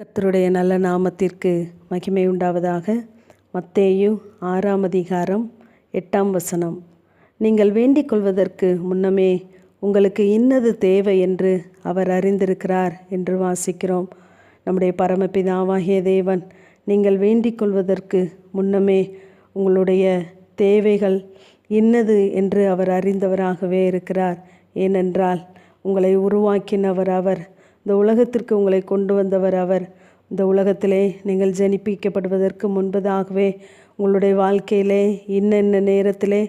கத்தருடைய நல்ல நாமத்திற்கு மகிமை உண்டாவதாக. மத்தேயு ஆறாம் அதிகாரம் எட்டாம் வசனம். நீங்கள் வேண்டிக் கொள்வதற்கு முன்னமே உங்களுக்கு இன்னது தேவை என்று அவர் அறிந்திருக்கிறார் என்று வாசிக்கிறோம். நம்முடைய பரமபிதாவாகிய தேவன் நீங்கள் வேண்டிக் கொள்வதற்கு முன்னமே உங்களுடைய தேவைகள் இன்னது என்று அவர் அறிந்தவராகவே இருக்கிறார். ஏனென்றால் உங்களை உருவாக்கினவர் அவர் இந்த உலகத்திற்கு உங்களை கொண்டு வந்தவர் அவர். இந்த உலகத்திலே நீங்கள் ஜனிப்பிக்கப்படுவதற்கு முன்பதாகவே உங்களுடைய வாழ்க்கையிலே இன்னென்ன நேரத்திலே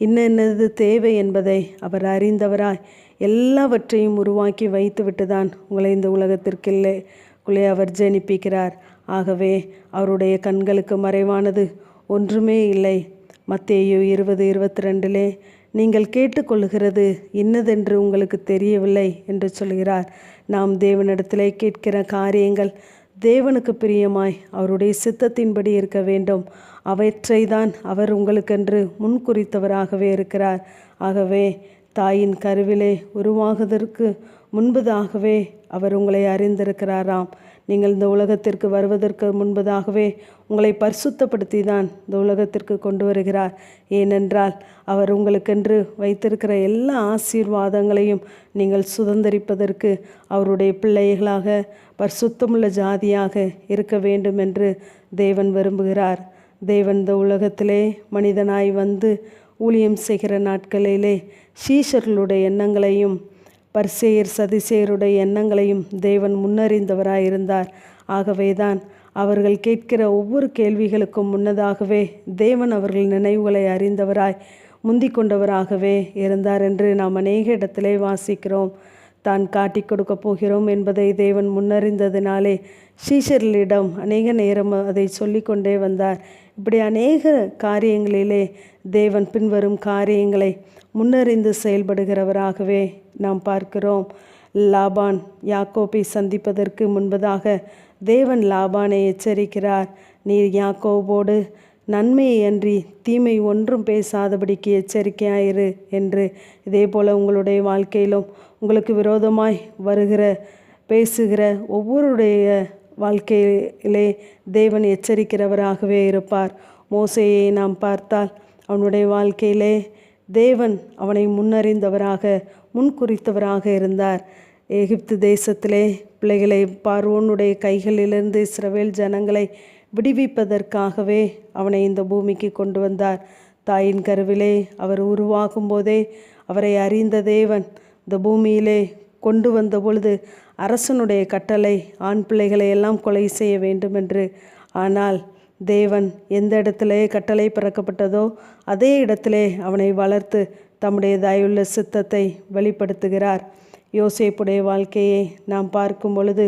இன்னென்னது தேவை என்பதை அவர் அறிந்தவராய் எல்லாவற்றையும் உருவாக்கி வைத்துவிட்டு தான் உங்களை இந்த உலகத்திற்கில்லே உள்ளே அவர் ஜனிப்பிக்கிறார். ஆகவே அவருடைய கண்களுக்கு மறைவானது ஒன்றுமே இல்லை. மத்தேயோ இருபது இருபத்தி ரெண்டிலே நீங்கள் கேட்டுக்கொள்கிறது இன்னதென்று உங்களுக்கு தெரியவில்லை என்று சொல்கிறார். நாம் தேவனிடத்திலே கேட்கிற காரியங்கள் தேவனுக்கு பிரியமாய் அவருடைய சித்தத்தின்படி இருக்க வேண்டும். அவற்றை தான் அவர் உங்களுக்கென்று முன்குறித்தவராகவே இருக்கிறார். ஆகவே தாயின் கருவிலே உருவாகுவதற்கு முன்பதாகவே அவர் உங்களை அறிந்திருக்கிறாராம். நீங்கள் இந்த உலகத்திற்கு வருவதற்கு முன்பதாகவே உங்களை பரிசுத்தப்படுத்தி தான் இந்த உலகத்திற்கு கொண்டு வருகிறார். ஏனென்றால் அவர் உங்களுக்கென்று வைத்திருக்கிற எல்லா ஆசீர்வாதங்களையும் நீங்கள் சுதந்திரிப்பதற்கு அவருடைய பிள்ளைகளாக பரிசுத்தமுள்ள ஜாதியாக இருக்க வேண்டும் என்று தேவன் விரும்புகிறார். தேவன் இந்த உலகத்திலே மனிதனாய் வந்து ஊழியம் செய்கிற நாட்களிலே சீஷர்களுடைய எண்ணங்களையும் பர்சேயர் சதிசேயருடைய எண்ணங்களையும் தேவன் முன்னறிந்தவராயிருந்தார். ஆகவேதான் அவர்கள் கேட்கிற ஒவ்வொரு கேள்விகளுக்கும் முன்னதாகவே தேவன் அவர்கள் நினைவுகளை அறிந்தவராய் முந்திக் கொண்டவராகவே இருந்தார் என்று நாம் அநேக இடத்திலே வாசிக்கிறோம். தான் காட்டி கொடுக்க போகிறோம் என்பதை தேவன் முன்னறிந்ததினாலே சீஷர்களிடம் அநேக நேரம் அதை சொல்லிக்கொண்டே வந்தார். இப்படி அநேக காரியங்களிலே தேவன் பின்வரும் காரியங்களை முன்னறிந்து செயல்படுகிறவராகவே நாம் பார்க்கிறோம். லாபான் யாக்கோப்பை சந்திப்பதற்கு முன்பதாக தேவன் லாபானை எச்சரிக்கிறார். நீர் யாக்கோபோடு நன்மையை அன்றி தீமை ஒன்றும் பேசாதபடிக்கு எச்சரிக்கையாயிரு என்று இதே போல் உங்களுடைய வாழ்க்கையிலும் உங்களுக்கு விரோதமாய் வருகிற பேசுகிற ஒவ்வொருடைய வாழ்க்கையிலே தேவன் எச்சரிக்கிறவராகவே இருப்பார். மோசையை நாம் பார்த்தால் அவனுடைய வாழ்க்கையிலே தேவன் அவனை முன்னறிந்தவராக முன்குறித்தவராக இருந்தார். எகிப்து தேசத்திலே பிள்ளைகளை பார்வோனுடைய கைகளிலிருந்து இஸ்ரவேல் ஜனங்களை விடுவிப்பதற்காகவே அவனை இந்த பூமிக்கு கொண்டு வந்தார். தாயின் கருவிலே அவர் உருவாகும் போதே அவரை அறிந்த தேவன் இந்த பூமியிலே கொண்டு வந்த பொழுது அரசனுடைய கட்டளை ஆண் பிள்ளைகளை எல்லாம் கொலை செய்ய வேண்டும் என்று. ஆனால் தேவன் எந்த இடத்திலே கட்டளை பிறக்கப்பட்டதோ அதே இடத்திலே அவனை வளர்த்து தம்முடைய தயவுள்ள சித்தத்தை வெளிப்படுத்துகிறார். யோசேப்புடைய வாழ்க்கையை நாம் பார்க்கும் பொழுது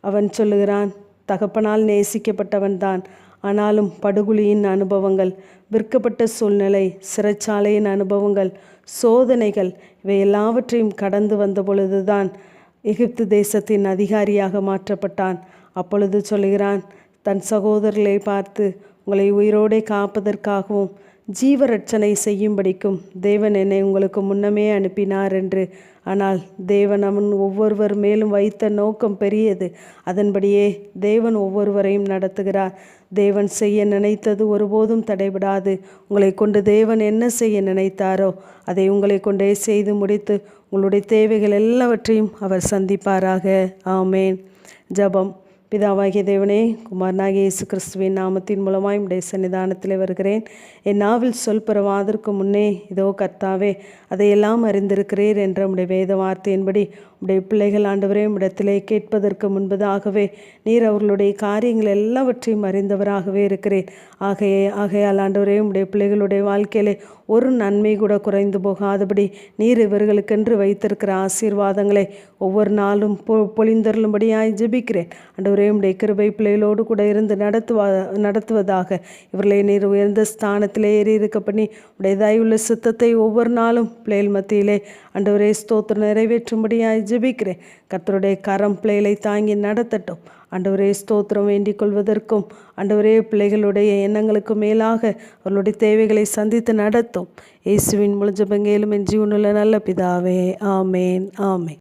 அவன் சொல்லுகிறான் தகப்பனால் நேசிக்கப்பட்டவன்தான் ஆனாலும் படுகொலியின் அனுபவங்கள் விற்கப்பட்ட சூழ்நிலை சிறைச்சாலையின் அனுபவங்கள் சோதனைகள் இவை எல்லாவற்றையும் கடந்து வந்த பொழுதுதான் எகிப்து தேசத்தின் அதிகாரியாக மாற்றப்பட்டான். அப்பொழுது சொல்கிறான் தன் சகோதரர்களை பார்த்து உங்களை உயிரோடே காப்பதற்காகவும் ஜீவரட்சனை செய்யும்படிக்கும் தேவன் என்னை உங்களுக்கு முன்னமே அனுப்பினார் என்று ஆனால் தேவன் அவன் ஒவ்வொருவர் மேலும் வைத்த நோக்கம் பெரியது. அதன்படியே தேவன் ஒவ்வொருவரையும் நடத்துகிறார். தேவன் செய்ய நினைத்தது ஒருபோதும் தடைபடாது. உங்களை கொண்டு தேவன் என்ன செய்ய நினைத்தாரோ அதை உங்களை கொண்டே செய்து முடித்து உங்களுடைய தேவைகள் எல்லாவற்றையும் அவர் சந்திப்பாராக. ஆமேன். ஜபம். பிதாவாகிய தேவனே குமாரனாகிய இயேசு கிறிஸ்துவின் நாமத்தின் மூலமாய் உடைய சன்னிதானத்தில் வருகிறேன். என் நாவில் சொல் பரவாதற்கு முன்னே இதோ கர்த்தாவே அதையெல்லாம் அறிந்திருக்கிறீர் என்ற உடைய வேத வார்த்தையின்படி உடைய பிள்ளைகள் ஆண்டவரே இடத்திலே கேட்பதற்கு முன்பதாகவே நீர் அவர்களுடைய காரியங்கள் எல்லாவற்றையும் அறிந்தவராகவே இருக்கிறேன் ஆகையே ஆகையால் ஆண்டவரே உடைய பிள்ளைகளுடைய வாழ்க்கையிலே ஒரு நன்மை கூட குறைந்து போகாதபடி நீர் இவர்களுக்கென்று வைத்திருக்கிற ஆசீர்வாதங்களை ஒவ்வொரு நாளும் பொ பொழிந்தருளும்படியாய் ஜெபிக்கிறேன். ஆண்டவரே உடைய கிருபை பிள்ளைகளோடு கூட இருந்து நடத்துவா நடத்துவதாக இவர்களை நீர் உயர்ந்த ஸ்தானத்திலே ஏறி இருக்க பண்ணி உடைய தயவுள்ள சித்தத்தை ஒவ்வொரு நாளும் பிள்ளைகள் மத்தியிலே ஆண்டவரே ஸ்தோத்திரம் நிறைவேற்றும்படியாய் ஜெபிக்கிறேன். கர்த்தருடைய கரம் பிள்ளைகளை தாங்கி நடத்தட்டும். ஆண்டவரே ஸ்தோத்திரம் வேண்டிக் கொள்வதற்கும் ஆண்டவரே பிள்ளைகளுடைய எண்ணங்களுக்கு மேலாக அவர்களுடைய தேவைகளை சந்தித்து நடத்தும். இயேசுவின் முழுஞ்ச பங்கேலும் என் ஜீவனுள்ள நல்ல பிதாவே ஆமேன் ஆமேன்.